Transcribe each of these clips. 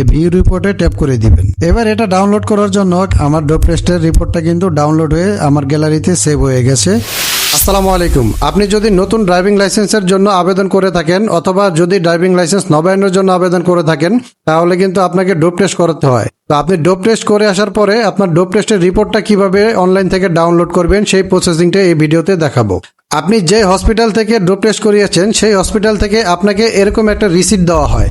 এই ভিউ রিপোর্টে ট্যাপ করে দিবেন। এবার এটা ডাউনলোড করার জন্য আমার ডোপ টেস্টের রিপোর্টটা কিন্তু ডাউনলোড হয়ে আমার গ্যালারিতে সেভ হয়ে গেছে। আসসালামু আলাইকুম। আপনি যদি নতুন ড্রাইভিং লাইসেন্সের জন্য আবেদন করে থাকেন অথবা যদি ড্রাইভিং লাইসেন্স নবায়নের জন্য আবেদন করে থাকেন, তাহলে কিন্তু আপনাকে ডোপ টেস্ট করতে হয়। তো আপনি ডোপ টেস্ট করে আসার পরে আপনার ডোপ টেস্টের রিপোর্টটা কীভাবে অনলাইন থেকে ডাউনলোড করবেন, সেই প্রসেসিংটা এই ভিডিওতে দেখাবো। আপনি যে হসপিটাল থেকে ডোপ টেস্ট করিয়েছেন, সেই হসপিটাল থেকে আপনাকে এরকম একটা রিসিট দেওয়া হয়।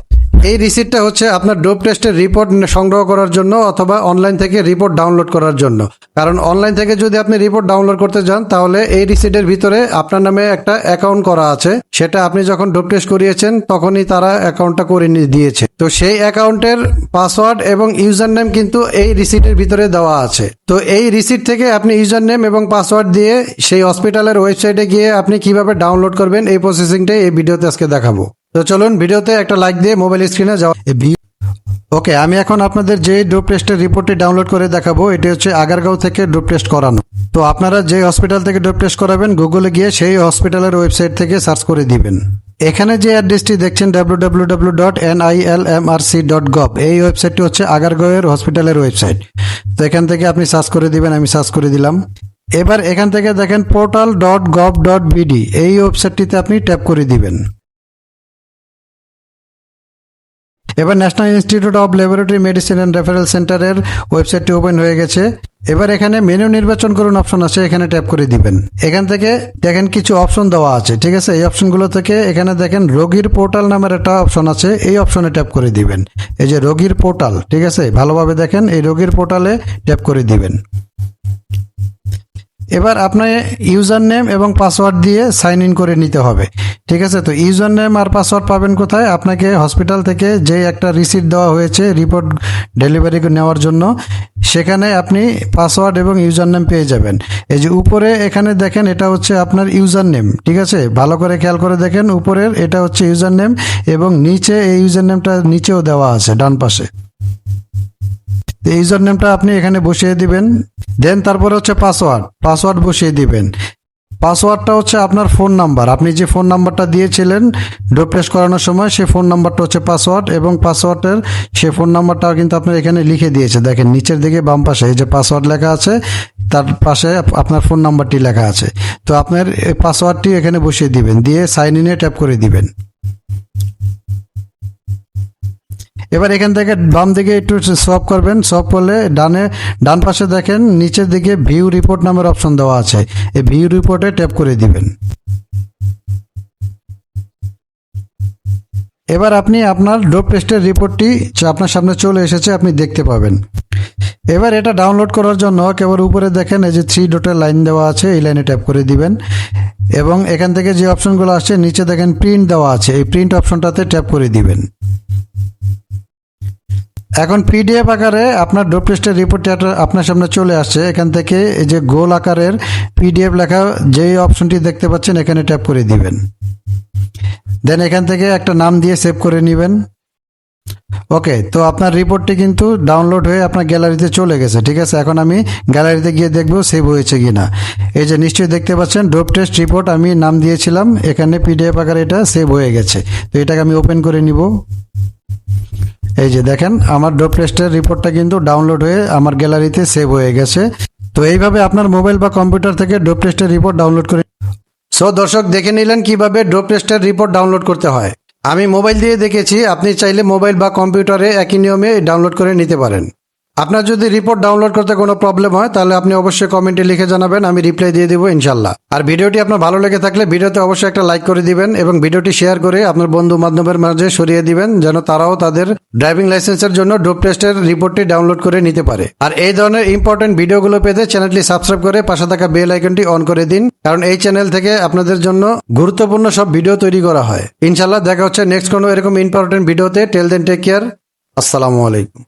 এই রিসিটটা হচ্ছে আপনার ডোপ টেস্টের রিপোর্ট সংগ্রহ করার জন্য অথবা অনলাইন থেকে রিপোর্ট ডাউনলোড করার জন্য। কারণ অনলাইন থেকে যদি আপনি রিপোর্ট ডাউনলোড করতে যান, তাহলে এই রিসিটের ভিতরে আপনার নামে একটা অ্যাকাউন্ট করা আছে। সেটা আপনি যখন ডোপ টেস্ট করিয়েছেন, তখনই তারা অ্যাকাউন্টটা করে দিয়েছে। তো সেই অ্যাকাউন্টের পাসওয়ার্ড এবং ইউজার নেম কিন্তু এই রিসিটের ভিতরে দেওয়া আছে। তো এই রিসিট থেকে আপনি ইউজার নেম এবং পাসওয়ার্ড দিয়ে সেই হসপিটালের ওয়েবসাইটে গিয়ে আপনি কীভাবে ডাউনলোড করবেন, এই প্রসেসিংটাই এই ভিডিওতে আজকে দেখাবো। তো চলুন ভিডিওতে একটা লাইক দিয়ে মোবাইল স্ক্রিনে যাও ওকে আমি এখন আপনাদের যে ডোপ টেস্টের রিপোর্টটি ডাউনলোড করে দেখাবো, এটি হচ্ছে আগারগাঁও থেকে ডোপ টেস্ট করানো। তো আপনারা যে হসপিটাল থেকে ডোপ টেস্ট করাবেন গুগলে গিয়ে সেই হসপিটালের ওয়েবসাইট থেকে সার্চ করে দিবেন। এখানে যে অ্যাড্রেসটি দেখছেন গভ এই ওয়েবসাইটটি হচ্ছে আগারগাঁওয়ের হসপিটালের ওয়েবসাইট তো এখান থেকে আপনি সার্চ করে দিবেন, আমি সার্চ করে দিলাম। এবার এখান থেকে দেখেন portal dot gov dot BD এই ওয়েবসাইটটিতে আপনি ট্যাপ করে দিবেন। এবার National Institute of Laboratory Medicine and Referral সেন্টারের ওয়েবসাইটটি ওপেন হয়ে গেছে। এবার এখানে মেনু নির্বাচন করুন অপশন আছে, এখানে ট্যাপ করে দিবেন। এখান থেকে দেখেন কিছু অপশন দেওয়া আছে, ঠিক আছে? এই অপশনগুলো থেকে এখানে দেখেন রোগীর পোর্টাল নামের একটা অপশন আছে, এই অপশনে ট্যাপ করে দিবেন। এই যে রোগীর পোর্টাল ঠিক আছে? ভালোভাবে দেখেন, এই রোগীর পোর্টালে ট্যাপ করে দিবেন। এবার আপনার ইউজার নেম এবং পাসওয়ার্ড দিয়ে সাইন ইন করে নিতে হবে। ঠিক আছে? তো ইউজার নেম আর পাসওয়ার্ড পাবেন কোথায়? আপনাকে হসপিটাল থেকে যে একটা রিসিট দেওয়া হয়েছে, রিপোর্ট ডেলিভারি নেওয়ার জন্য, সেখানে আপনি পাসওয়ার্ড এবং ইউজার নেম পেয়ে যাবেন। এই যে উপরে এখানে দেখেন, এটা হচ্ছে আপনার ইউজার নেম ঠিক আছে? ভালো করে খেয়াল করে দেখেন, উপরের এটা হচ্ছে ইউজার নেম এবং নিচে এই ইউজার নেমটা নিচেও দেওয়া আছে, ডান পাশে। এই ইউজার নেমটা আপনি এখানে বসিয়ে দিবেন। দেন তারপরে হচ্ছে পাসওয়ার্ড। পাসওয়ার্ড বসিয়ে দিবেন। পাসওয়ার্ডটা হচ্ছে আপনার ফোন নাম্বার। আপনি যে ফোন নাম্বারটা দিয়েছিলেন ডোপ টেস্ট করানোর সময়, সেই ফোন নাম্বারটা হচ্ছে পাসওয়ার্ড এবং পাসওয়ার্ডের সেই ফোন নাম্বারটাও কিন্তু আপনার এখানে লিখে দিয়েছে। দেখেন, নিচের দিকে বাম পাশে এই যে পাসওয়ার্ড লেখা আছে, তার পাশে আপনার ফোন নাম্বারটি লেখা আছে। তো আপনার পাসওয়ার্ডটি এখানে বসিয়ে দিবেন। দিয়ে সাইন ইনে ট্যাপ করে দিবেন। এবার এখান থেকে বাম দিকে একটু সব করবেন সব করলে ডানে, ডান পাশে দেখেন নিচের দিকে ভিউ রিপোর্ট নামের অপশন দেওয়া আছে। এই ভিউ রিপোর্টে ট্যাপ করে দিবেন। এবার আপনি আপনার ডোপ টেস্টের রিপোর্টটি আপনার সামনে চলে এসেছে, আপনি দেখতে পাবেন। এবার এটা ডাউনলোড করার জন্য কেবল উপরে দেখেন, এই যে থ্রি ডোটের লাইন দেওয়া আছে, এই লাইনে ট্যাপ করে দিবেন। এবং এখান থেকে যে অপশনগুলো আসছে, নিচে দেখেন প্রিন্ট দেওয়া আছে, এই প্রিন্ট অপশনটাতে ট্যাপ করে দিবেন। এখন পিডিএফ আকারে আপনার ডোপ টেস্টের রিপোর্ট আপনার সামনে চলে আসছে। এখান থেকে এই যে গোল আকারের পিডিএফ লেখা, যেই অপশনটি দেখতে পাচ্ছেন, এখানে ট্যাপ করে দিবেন। দেন এখান থেকে একটা নাম দিয়ে সেভ করে নেবেন। ওকে তো আপনার রিপোর্টটি কিন্তু ডাউনলোড হয়ে আপনার গ্যালারিতে চলে গেছে, ঠিক আছে? এখন আমি গ্যালারিতে গিয়ে দেখব সেভ হয়েছে কি না এই যে নিশ্চয়ই দেখতে পাচ্ছেন ডোপ টেস্ট রিপোর্ট আমি নাম দিয়েছিলাম, এখানে পিডিএফ আকারে এটা সেভ হয়ে গেছে। তো এটাকে আমি ওপেন করে নিব। এই যে দেখেন, আমার ডোপ টেস্টের রিপোর্টটা কিন্তু ডাউনলোড হয়ে আমার গ্যালারিতে সেভ হয়ে গেছে। তো এইভাবে আপনার মোবাইল বা কম্পিউটার থেকে ডোপ টেস্টের রিপোর্ট ডাউনলোড করে সো দর্শক, দেখে নিলেন কীভাবে ডোপ টেস্টের রিপোর্ট ডাউনলোড করতে হয়। আমি মোবাইল দিয়ে দেখেছি, আপনি চাইলে মোবাইল বা কম্পিউটারে একই নিয়মে ডাউনলোড করে নিতে পারেন। আপনার যদি রিপোর্ট ডাউনলোড করতে কোনো প্রবলেম হয়, তাহলে আপনি অবশ্যই কমেন্টে লিখে জানাবেন, আমি রিপ্লাই দিয়ে দেবো ইনশাল্লাহ আর ভিডিওটি আপনার ভালো লেগে থাকলে ভিডিওতে অবশ্যই একটা লাইক করে দিবেন এবং ভিডিওটি শেয়ার করে আপনার বন্ধু বান্ধবের মাঝে সরিয়ে দিবেন, যেন তারাও তাদের ড্রাইভিং লাইসেন্সের জন্য ডোপ টেস্টের রিপোর্টটি ডাউনলোড করে নিতে পারে। আর এই ধরনের ইম্পর্টেন্ট ভিডিওগুলো পেতে চ্যানেলটি সাবস্ক্রাইব করে পাশে থাকা বেল আইকনটি অন করে দিন, কারণ এই চ্যানেল থেকে আপনাদের জন্য গুরুত্বপূর্ণ সব ভিডিও তৈরি করা হয়। ইনশাল্লাহ দেখা হচ্ছে নেক্সট কোনো এরকম ইম্পর্টেন্ট ভিডিওতে টেল দেন টেক কেয়ার আসসালামু আলাইকুম।